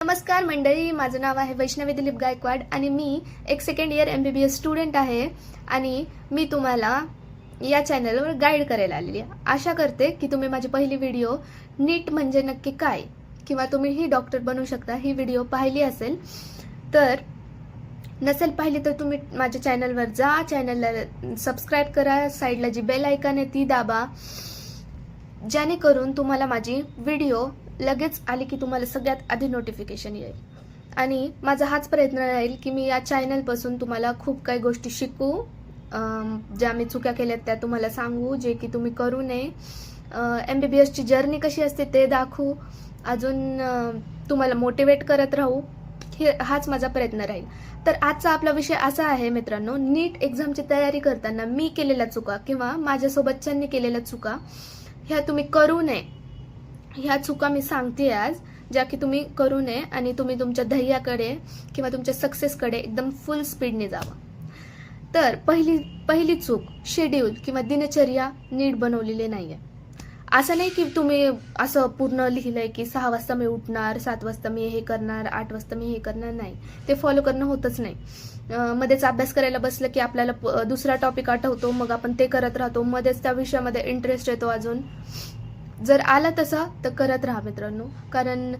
नमस्कार मंडळी माझं नाव आहे वैष्णवी दिलीप गायकवाड आणि मी एक second year M B B S student आहे आणि मी तुम्हाला या चॅनलवर गाईड करायला आलेली आहे. आशा करते की तुम्ही माझी पहिली व्हिडिओ नीट म्हणजे नक्की काय किंवा तुम्हीही डॉक्टर बनू शकता ही व्हिडिओ पाहिली असेल तर नसेल पाहिली तर तुम्ही माझ्या चॅनलवर जा. चॅनलला सबस्क्राईब करा साईडला जी बेल ऐकन आहे ती दाबा. जेणेकरून तुम्हाला माझी व्हिडिओ लगेच आली की तुम्हाला सगळ्यात आधी नोटिफिकेशन येईल. आणि माझा हाच प्रयत्न राहील की मी या चॅनलपासून तुम्हाला खूप काही गोष्टी शिकू ज्या मी चुक्या केल्यात त्या तुम्हाला सांगू जे की तुम्ही करू नये. एम बी बी एसची जर्नी कशी असते ते दाखवू. अजून तुम्हाला मोटिवेट करत राहू. हे हाच माझा प्रयत्न राहील. तर आजचा आपला विषय असा आहे मित्रांनो नीट एक्झामची तयारी करताना मी केलेल्या चुका किंवा माझ्यासोबतच्यांनी केलेल्या चुका ह्या तुम्ही करू नये. ह्या चुका मी सांगते आज ज्या की तुम्ही करू नये आणि तुम्ही तुमच्या ध्येयाकडे किंवा तुमच्या सक्सेसकडे एकदम फुल स्पीडने जावं. तर पहिली पहिली चूक शेड्यूल किंवा दिनचर्या नीट बनवलेली नाही आहे असं नाही की तुम्ही असं पूर्ण लिहिलंय की सहा वाजता मी उठणार सात वाजता मी हे करणार आठ वाजता मी हे करणार नाही. ते फॉलो करणं होतच नाही. मध्येच अभ्यास करायला बसलं की आपल्याला प- दुसरा टॉपिक आठवतो मग आपण ते करत राहतो. मध्येच त्या विषयामध्ये इंटरेस्ट येतो अजून. जर आला तसा तर करत राहा मित्रांनो. कारण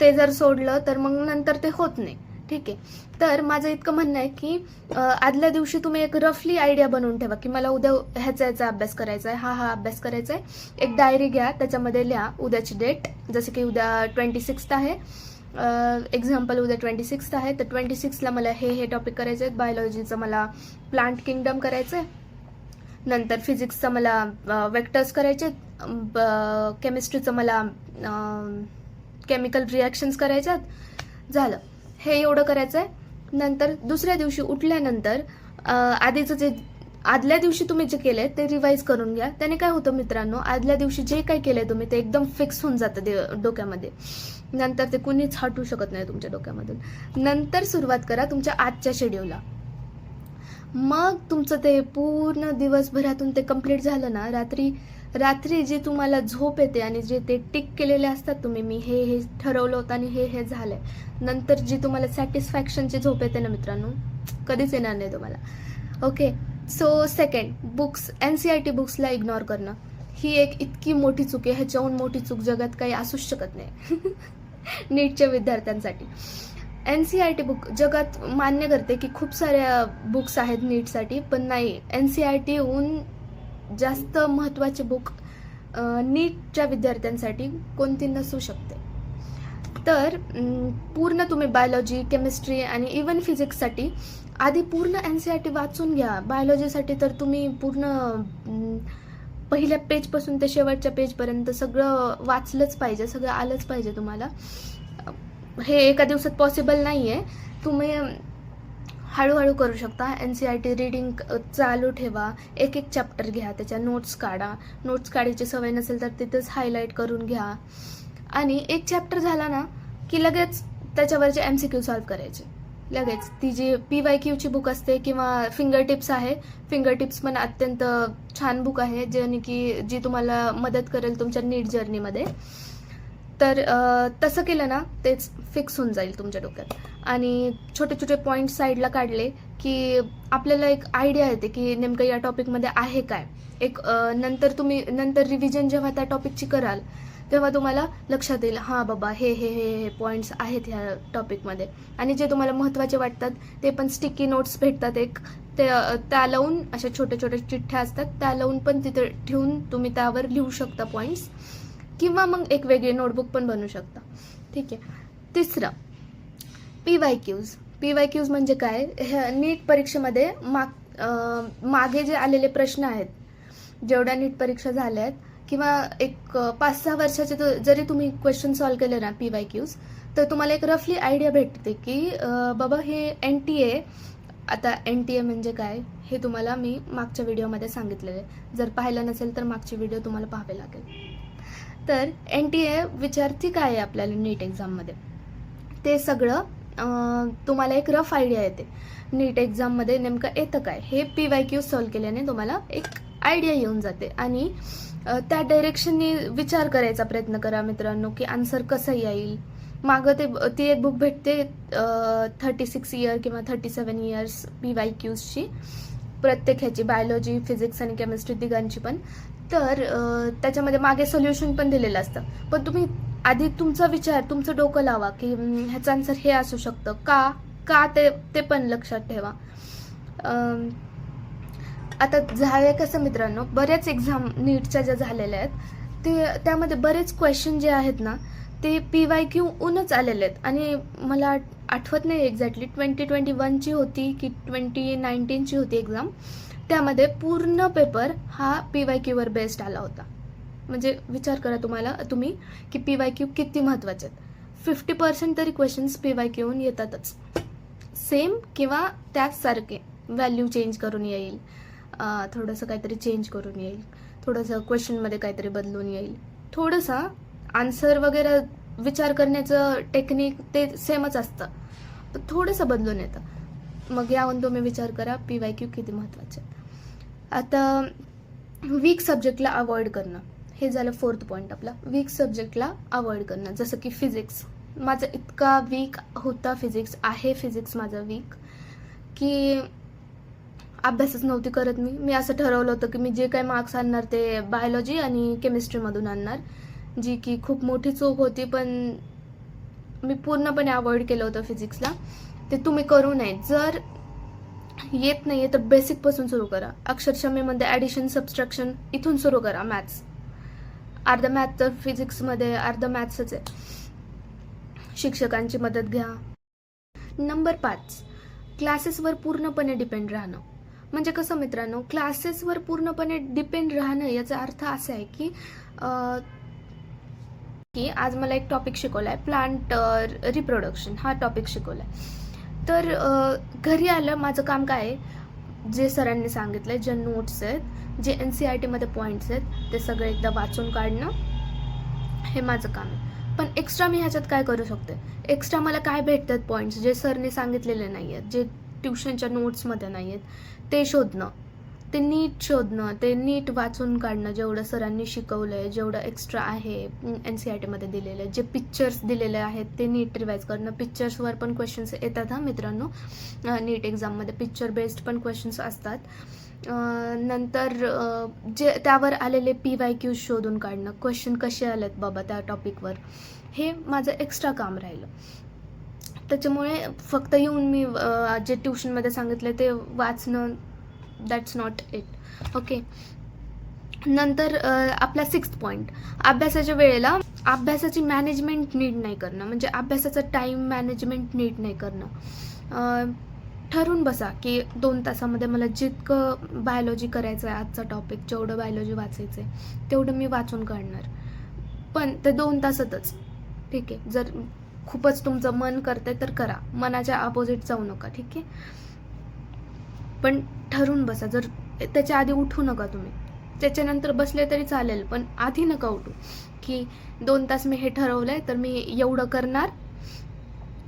ते जर सोडलं तर मग नंतर ते होत नाही. ठीक आहे? तर माझं इतकं म्हणणं आहे की आदल्या दिवशी तुम्ही एक रफली आयडिया बनवून ठेवा की मला उद्या ह्याचा ह्याचा अभ्यास करायचा आहे हा हा अभ्यास करायचा आहे एक डायरी घ्या त्याच्यामध्ये लिहा उद्याची डेट जसे की उद्या ट्वेंटी सिक्स्थ आहे एक्झाम्पल उद्या ट्वेंटी सिक्स्थ आहे. तर ट्वेंटी सिक्सला मला हे हे टॉपिक करायचे आहेत बायोलॉजीचं मला प्लांट किंगडम करायचं आहे नंतर फिजिक्सचं मला वेक्टर्स करायचे केमिस्ट्रीचं मला केमिकल रिॲक्शन्स करायच्यात. झालं. हे एवढं करायचं आहे नंतर दुसऱ्या दिवशी उठल्यानंतर आधीचं जे आदल्या दिवशी तुम्ही जे केले ते रिवाईज करून घ्या. त्याने काय होतं मित्रांनो आदल्या दिवशी जे काही केलंय तुम्ही ते एकदम फिक्स होऊन जातं दे डोक्यामध्ये. नंतर ते कुणीच हटू शकत नाही तुमच्या डोक्यामधून. नंतर सुरुवात करा तुमच्या आजच्या शेड्यूलला मग तुमचं ते पूर्ण दिवसभरातून ते कंप्लीट झालं ना रात्री रात्री जे तुम्हाला झोप येते आणि जे ते टिक केलेले असतात तुम्ही मी हे हे ठरवलं होतं आणि हे हे झालंय. नंतर जी तुम्हाला सॅटिस्फॅक्शनची झोप येते ना मित्रांनो कधीच येणार नाही तुम्हाला. Okay so second books N C I T बुक्सला ignore करणं. ही एक इतकी मोठी चूक आहे ह्याच्याहून मोठी चूक जगात काही असूच शकत नाही. नीटच्या विद्यार्थ्यांसाठी. N C I T book जगात मान्य करते की खूप साऱ्या बुक्स आहेत नीटसाठी पण नाही. एन सी आय टीहून जास्त महत्त्वाचे बुक नीटच्या विद्यार्थ्यांसाठी कोणती नसू शकते. तर पूर्ण तुम्ही बायोलॉजी केमिस्ट्री आणि इवन फिजिक्ससाठी आधी पूर्ण एन सी आय टी वाचून घ्या. बायोलॉजीसाठी तर तुम्ही पूर्ण पहिल्या पेजपासून ते शेवटच्या पेजपर्यंत सगळं वाचलंच पाहिजे सगळं आलंच पाहिजे तुम्हाला. हे एका दिवसात पॉसिबल नाही आहे तुम्ही हळूहळू करू शकता. N C I T reading चालू ठेवा. एक एक चॅप्टर घ्या. त्याच्या नोट्स काढा. नोट्स काढायची सवय नसेल तर तिथंच हायलाईट करून घ्या. आणि एक चॅप्टर झाला ना की लगेच त्याच्यावरचे एम सी क्यू सॉल्व करायचे. लगेच. ती जी पी वाय क्यूची बुक असते किंवा फिंगर टिप्स आहे फिंगर टिप्स पण अत्यंत छान बुक आहे ज्याने की जी तुम्हाला मदत करेल तुमच्या नीट जर्नीमध्ये तर तसं केलं ना तेच फिक्स होऊन जाईल तुमच्या डोक्यात. आणि छोटे छोटे पॉईंट साईडला काढले की आपल्याला एक आयडिया येते की नेमकं या टॉपिकमध्ये आहे काय. एक नंतर तुम्ही नंतर रिव्हिजन जेव्हा त्या टॉपिकची कराल तेव्हा तुम्हाला लक्षात येईल हां बाबा हे हे हे हे पॉईंट्स आहेत ह्या टॉपिकमध्ये आणि जे तुम्हाला महत्त्वाचे वाटतात ते पण स्टिकी नोट्स भेटतात एक. ते त्या लावून अशा छोट्या छोट्या चिठ्ठ्या असतात त्या लावून पण तिथे ठेवून तुम्ही त्यावर लिहू शकता पॉईंट्स किंवा मग एक वेगळी नोटबुक पण बनवू शकता. ठीक आहे. तिसरं P Y Qs P Y Qs म्हणजे काय? ह्या नीट परीक्षेमध्ये माग मागे जे आलेले प्रश्न आहेत जेवढ्या नीट परीक्षा झाल्या आहेत किंवा एक पाच सहा वर्षाचे जरी तुम्ही क्वेश्चन सॉल्व्ह केले ना पी वाय क्यूज तर तुम्हाला एक रफली आयडिया भेटते की बाबा हे एन टी ए आता एन टी ए म्हणजे काय? हे तुम्हाला मी मागच्या व्हिडिओमध्ये सांगितलेलं. आहे जर पाहिलं नसेल तर मागची व्हिडिओ तुम्हाला पाहावे लागेल. तर एन टी ए विचारती काय आहे आपल्याला नीट एक्झाममध्ये ते सगळं तुम्हाला एक रफ आयडिया येते. नीट एक्झाममध्ये नेमकं येतं काय? हे पी वाय क्यू सॉल्व्ह केल्याने तुम्हाला एक आयडिया येऊन जाते. आणि त्या डायरेक्शननी विचार करायचा प्रयत्न करा मित्रांनो की आन्सर कसं येईल? मागं ते ती एक बुक भेटते थर्टी सिक्स इयर किंवा thirty seven years P Y क्यूजची प्रत्येक ह्याची बायोलॉजी फिजिक्स आणि केमिस्ट्री तिघांची पण. तर त्याच्यामध्ये मागे सोल्युशन पण दिलेलं असतं. पण तुम्ही आधी तुमचा विचार तुमचं डोकं लावा की ह्याचं आन्सर हे असू शकतं. का? का ते ते पण लक्षात ठेवा. आता झाले कसं मित्रांनो बऱ्याच एक्झाम नीटच्या ज्या झालेल्या आहेत ते त्यामध्ये बरेच क्वेश्चन जे आहेत ना ते पी वाय क्यू ऊनच आलेले आहेत. आणि मला आठवत नाही एक्झॅक्टली ट्वेंटी ट्वेंटी वनची होती की ट्वेंटी नाईन्टीनची होती एक्झाम त्यामध्ये पूर्ण पेपर हा पी वाय क्यूवर बेस्ड आला होता. म्हणजे विचार करा तुम्हाला तुम्ही की पी वाय क्यू किती महत्त्वाचे आहेत. फिफ्टी पर्सेंट तरी क्वेश्चन्स पी वाय क्यूहून येतातच. सेम किंवा त्याचसारखे व्हॅल्यू चेंज करून येईल. थोडंसं काहीतरी चेंज करून येईल. थोडंसं क्वेश्चनमध्ये काहीतरी बदलून येईल. थोडंसं आन्सर वगैरे विचार करण्याचं टेक्निक ते सेमच असतं. पण थोडंसं बदलून येतं. मग यावरून तुम्ही विचार करा पी वाय क्यू किती महत्त्वाचे आहेत. आता वीक सब्जेक्टला अवॉइड करणं. हे झालं फोर्थ पॉईंट आपला. वीक सब्जेक्टला अवॉइड करणं. जसं की फिजिक्स माझं इतका वीक होता फिजिक्स आहे फिजिक्स माझा वीक की अभ्यासच नव्हती करत मी. मी असं ठरवलं होतं की मी जे काही मार्क्स आणणार ते बायोलॉजी आणि केमिस्ट्रीमधून आणणार. जी की खूप मोठी चूक होती पण मी पूर्णपणे अवॉइड केलं होतं फिजिक्सला ते तुम्ही करू नये. जर येत नाही आहे तर बेसिकपासून सुरू करा. अक्षरशः मध्ये ॲडिशन सबस्ट्रक्शन इथून सुरू करा मॅथ्स अर्ध मॅथ तर फिजिक्समध्ये अर्ध मॅथ्सच आहे. शिक्षकांची मदत घ्या. नंबर पाच. क्लासेसवर पूर्णपणे डिपेंड राहणं. म्हणजे कसं मित्रांनो क्लासेसवर पूर्णपणे डिपेंड राहणं याचा अर्थ असा आहे की की आज मला एक टॉपिक शिकवला आहे प्लांट रिप्रोडक्शन हा टॉपिक शिकवला आहे तर घरी आलं माझं काम काय आहे? जे सरांनी सांगितलं आहे जे नोट्स आहेत जे एन सी आर टीमध्ये पॉईंट्स आहेत ते सगळे एकदा वाचून काढणं हे माझं काम आहे. पण एक्स्ट्रा मी ह्याच्यात काय करू शकते? एक्स्ट्रा मला काय भेटतात पॉईंट्स जे सरने सांगितलेले नाही आहेत जे ट्युशनच्या नोट्समध्ये नाही आहेत ते शोधणं. ते नीट शोधणं ते नीट वाचून काढणं जेवढं सरांनी शिकवलं आहे जेवढं एक्स्ट्रा आहे एन सी आय टीमध्ये दिलेलं आहे. जे पिक्चर्स दिलेले आहेत ते नीट रिवाईज करणं. पिक्चर्सवर पण क्वेश्चन्स येतात हा मित्रांनो. नीट एक्झाममध्ये पिक्चर बेस्ड पण क्वेश्चन्स असतात. नंतर जे त्यावर आलेले पी वाय क्यू शोधून काढणं. क्वेश्चन कसे आलेत बाबा त्या टॉपिकवर हे माझं एक्स्ट्रा काम राहिलं. त्याच्यामुळे फक्त येऊन मी जे ट्युशनमध्ये सांगितलं ते वाचणं दॅट्स नॉट इट ओके नंतर आपला सिक्स्थ पॉईंट अभ्यासाच्या वेळेला अभ्यासाची मॅनेजमेंट नीट नाही करणं. म्हणजे अभ्यासाचं टाईम मॅनेजमेंट नीट नाही करणं. ठरवून बसा की दोन तासामध्ये मला जितकं बायोलॉजी करायचं आहे आजचा टॉपिक जेवढं बायोलॉजी वाचायचं आहे तेवढं मी वाचून काढणार. पण ते दोन तासातच. ठीक आहे. जर खूपच तुमचं मन करतंय तर करा. मनाच्या अपोजिट जाऊ नका. ठीक आहे? पण ठरून बसा. जर त्याच्या आधी उठू नका तुम्ही. त्याच्यानंतर बसले तरी चालेल पण आधी नका उठू. की दोन तास मी हे ठरवलंय तर मी एवढं करणार.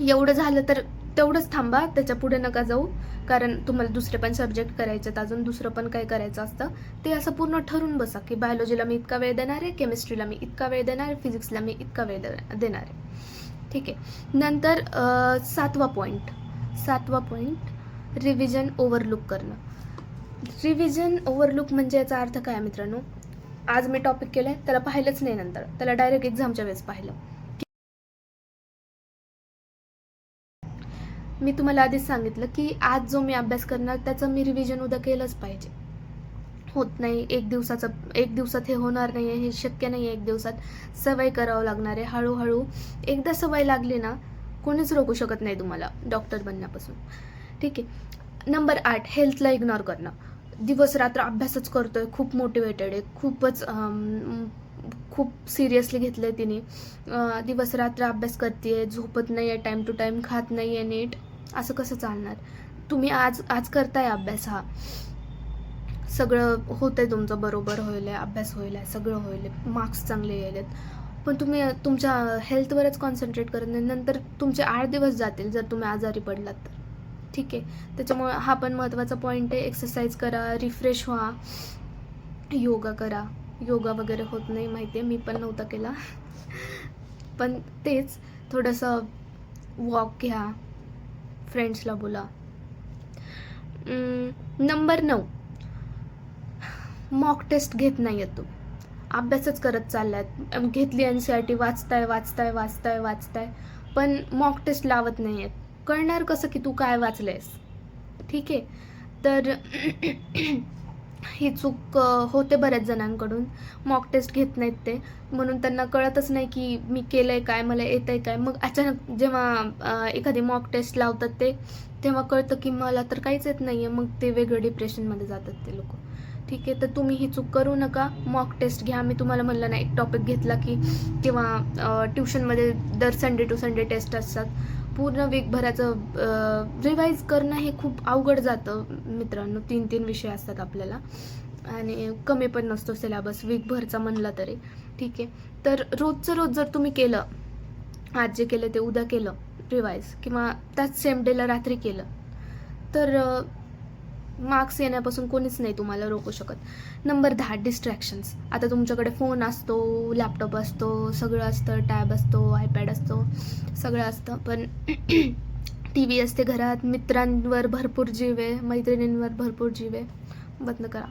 एवढं झालं तर तेवढंच थांबा त्याच्या पुढे नका जाऊ. कारण तुम्हाला दुसरे पण सब्जेक्ट करायचे आहेत अजून दुसरं पण काही करायचं असतं. ते असं पूर्ण ठरून बसा की बायोलॉजीला मी इतका वेळ देणार आहे केमिस्ट्रीला मी इतका वेळ देणार आहे फिजिक्सला मी इतका वेळ देणार आहे. ठीक आहे. नंतर सातवा पॉईंट सातवा पॉईंट रिव्हिजन ओव्हरलुक करणं. रिव्हिजन ओव्हरलुक म्हणजे याचा अर्थ काय मित्रांनो? आज मी टॉपिक केलं त्याला पाहिलंच नाही नंतर. त्याला डायरेक्ट एक्झामच्या वेळेस पाहिलं. मी तुम्हाला आधीच सांगितलं की आज जो मी अभ्यास करणार त्याचं मी रिव्हिजन उद्या केलंच पाहिजे. होत नाही एक दिवसाचं एक दिवसात हे होणार नाही आहे हे शक्य नाही आहे एक दिवसात. सवय करावं लागणार आहे. हळूहळू एकदा सवय लागली ना कोणीच रोखू शकत नाही तुम्हाला डॉक्टर बनण्यापासून. ठीक आहे. नंबर आठ हेल्थला इग्नोर करणं. दिवस रात्र अभ्यासच करतोय खूप मोटिवेटेड आहे खूपच खूप सिरियसली घेतलं आहे तिने दिवस रात्र अभ्यास करते झोपत नाही आहे टाईम टू टाईम खात नाही आहे नीट. असं कसं चालणार? तुम्ही आज आज करताय अभ्यास हा. सगळं होतंय तुमचं बरोबर होईल आहे अभ्यास होईल आहे सगळं होईल आहे मार्क्स चांगले यायलेत. पण तुम्ही तुमच्या हेल्थवरच कॉन्सन्ट्रेट करत नाही नंतर तुमचे आठ दिवस जातील जर तुम्ही आजारी पडलात तर. ठीक आहे. त्याच्यामुळे हा पण महत्त्वाचा पॉईंट आहे. एक्सरसाइज करा रिफ्रेश व्हा. योगा करा. योगा वगैरे होत नाही माहिती आहे. मी पण नव्हता केला. पण तेच थोडंसं वॉक घ्या. फ्रेंड्सला बोला. नंबर नऊ. मॉक टेस्ट घेत नाही आहे तू. अभ्यासच करत चाललाय. घेतली एन सी आर टी वाचताय वाचताय वाचताय वाचताय. पण मॉक टेस्ट लावत नाही आहेत कळणार कसं की तू काय वाचलंयस? ठीक आहे. तर ही चूक होते बऱ्याच जणांकडून. मॉक टेस्ट घेत नाहीत ते. म्हणून त्यांना कळतच नाही की मी केलं आहे काय मला येत आहे काय. मग अचानक जेव्हा एखादी मॉक टेस्ट लावतात ते तेव्हा कळतं की मला तर काहीच येत नाही आहे मग ते वेगळं डिप्रेशनमध्ये जातात ते लोक. ठीक आहे. तर तुम्ही ही चूक करू नका. मॉक टेस्ट घ्या. मी तुम्हाला म्हणलं ना एक टॉपिक घेतला की किंवा ट्युशनमध्ये दर संडे टू संडे टेस्ट असतात. पूर्ण वीकभराचं रिवाईज करणं हे खूप अवघड जातं मित्रांनो. तीन तीन विषय असतात आपल्याला. आणि कमी पण नसतो सिलेबस वीकभरचा म्हणला तरी. ठीक आहे. तर रोजचं रोज जर तुम्ही केलं आज जे केलं ते उद्या केलं रिवाईज किंवा त्याच सेम डेला रात्री केलं तर मार्क्स येण्यापासून कोणीच नाही तुम्हाला रोखू शकत. नंबर दहा डिस्ट्रॅक्शन्स आता तुमच्याकडे फोन असतो लॅपटॉप असतो सगळं असतं टॅब असतो आयपॅड असतो सगळं असतं. पण टी व्ही असते घरात मित्रांवर भरपूर जीव आहे मैत्रिणींवर भरपूर जीव आहे. बंद करा.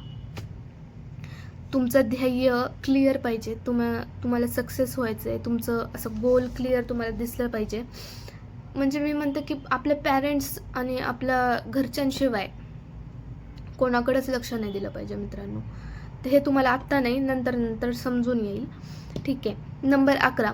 तुमचं ध्येय क्लिअर पाहिजे. तुम्हा तुम्हाला सक्सेस व्हायचं आहे तुमचं असं गोल क्लिअर तुम्हाला दिसलं पाहिजे. म्हणजे मी म्हणते की आपल्या पॅरेंट्स आणि आपल्या घरच्यांशिवाय कोणाकडेच लक्ष नाही दिलं पाहिजे मित्रांनो. तर हे तुम्हाला आत्ता नाही नंतर नंतर समजून येईल. ठीक आहे. नंबर अकरा.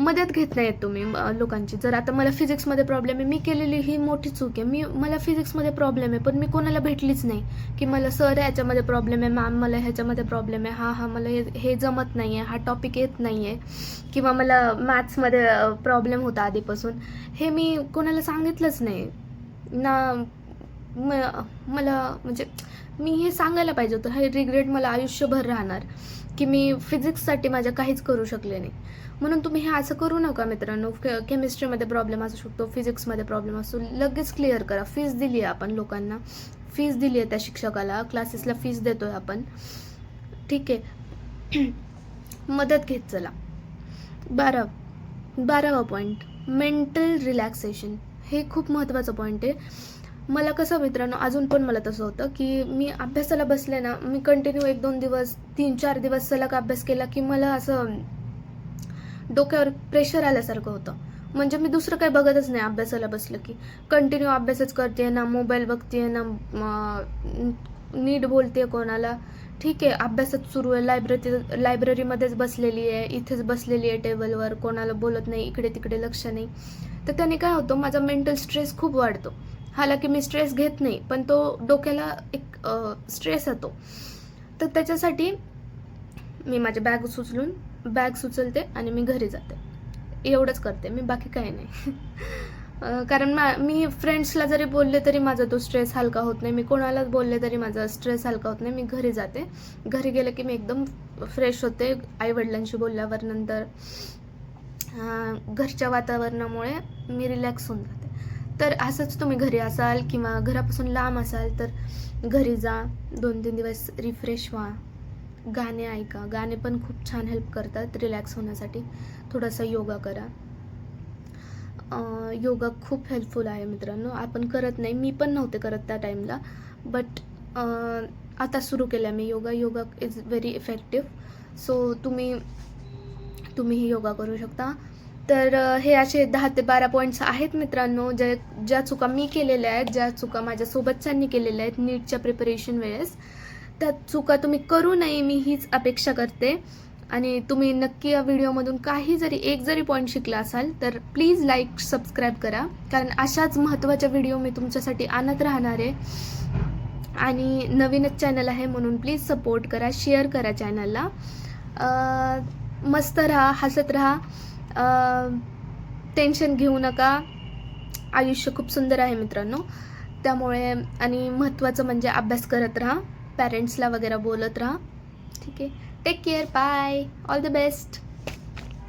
मदत घेत नाहीत तुम्ही लोकांची. जर आता मला फिजिक्समध्ये प्रॉब्लेम आहे मी केलेली ही मोठी चूक आहे. मी मला फिजिक्समध्ये प्रॉब्लेम आहे पण मी कोणाला भेटलीच नाही. की मला सर ह्याच्यामध्ये प्रॉब्लेम आहे मॅम मला ह्याच्यामध्ये प्रॉब्लेम आहे हा हा मला हे हे जमत नाही आहे हा टॉपिक येत नाही आहे किंवा मला मॅथ्समध्ये प्रॉब्लेम होता आधीपासून. हे मी कोणाला सांगितलंच नाही. ना म मला म्हणजे मी हे सांगायला पाहिजे होतं हे रिग्रेट मला आयुष्यभर राहणार की मी फिजिक्ससाठी माझ्या काहीच करू शकले नाही. म्हणून तुम्ही हे असं करू नका मित्रांनो के केमिस्ट्रीमध्ये प्रॉब्लेम असू शकतो फिजिक्समध्ये प्रॉब्लेम असतो लगेच क्लिअर करा. फीस दिली आहे आपण लोकांना. फीस दिली आहे त्या शिक्षकाला क्लासेसला फीस देतो आहे आपण. ठीक? आहे मदत घेत चला. बारा बारावा पॉईंट मेंटल रिलॅक्सेशन हे खूप महत्त्वाचं पॉईंट आहे. मला कसं मित्रांनो अजून पण मला तसं होतं की मी अभ्यासाला बसले ना मी कंटिन्यू एक दोन दिवस तीन चार दिवस सलग अभ्यास केला की मला असं डोक्यावर प्रेशर आल्यासारखं होतं. म्हणजे मी दुसरं काही बघतच नाही अभ्यासाला बसलं की. कंटिन्यू अभ्यासच करते ना मोबाईल बघते ना नीट बोलते कोणाला. ठीक आहे अभ्यासच सुरू आहे. लायब्ररी लायब्ररीमध्येच बसलेली आहे इथेच बसलेली आहे टेबलवर कोणाला बोलत नाही इकडे तिकडे लक्ष नाही. तर त्याने काय होतं माझा मेंटल स्ट्रेस खूप वाढतो. हालाकी मी स्ट्रेस घेत नाही पण तो डोक्याला एक स्ट्रेस येतो. तर त्याच्यासाठी मी माझी बॅग सुचलून बॅग सुचलते आणि मी घरी जाते. एवढंच करते मी बाकी काही नाही. कारण मा मी फ्रेंड्सला जरी बोलले तरी माझा तो स्ट्रेस हलका होत नाही. मी कोणालाच बोलले तरी माझा स्ट्रेस हलका होत नाही. मी घरी जाते. घरी गेलं की मी एकदम फ्रेश होते आईवडिलांशी बोलल्यावर नंतर. घरच्या वातावरणामुळे मी रिलॅक्स होऊन जाते. तर असंच तुम्ही घरी असाल किंवा घरापासून लांब असाल तर घरी जा. दोन तीन दिवस रिफ्रेश व्हा. गाणे ऐका. गाणे पण खूप छान हेल्प करतात रिलॅक्स होण्यासाठी. थोडासा योगा करा. योगा खूप हेल्पफुल आहे मित्रांनो. आपण करत नाही. मी पण नव्हते करत त्या टाईमला बट आता सुरू केला मी yoga. Yoga is very effective so तुम्ही तुम्हीही योगा करू शकता. तर हे असे दहा ते बारा पॉईंट्स आहेत मित्रांनो ज्या ज्या चुका मी केलेल्या आहेत ज्या चुका माझ्या सोबतच्यांनी केलेल्या आहेत नीटच्या प्रिपरेशन वेळेस त्या चुका तुम्ही करू नये मी हीच अपेक्षा करते. आणि तुम्ही नक्की या व्हिडिओमधून काही जरी एक जरी पॉईंट शिकला असाल तर प्लीज लाईक सबस्क्राईब करा. कारण अशाच महत्त्वाच्या व्हिडिओ मी तुमच्यासाठी आणत राहणार आहे. आणि नवीनच चॅनल आहे म्हणून प्लीज सपोर्ट करा शेअर करा चॅनलला मस्त राहा हसत राहा. टेन्शन घेऊ नका. आयुष्य खूप सुंदर आहे मित्रांनो. त्यामुळे आणि महत्त्वाचं म्हणजे अभ्यास करत राहा. पॅरेंट्सला वगैरे बोलत राहा. ठीक आहे. Take care bye all the best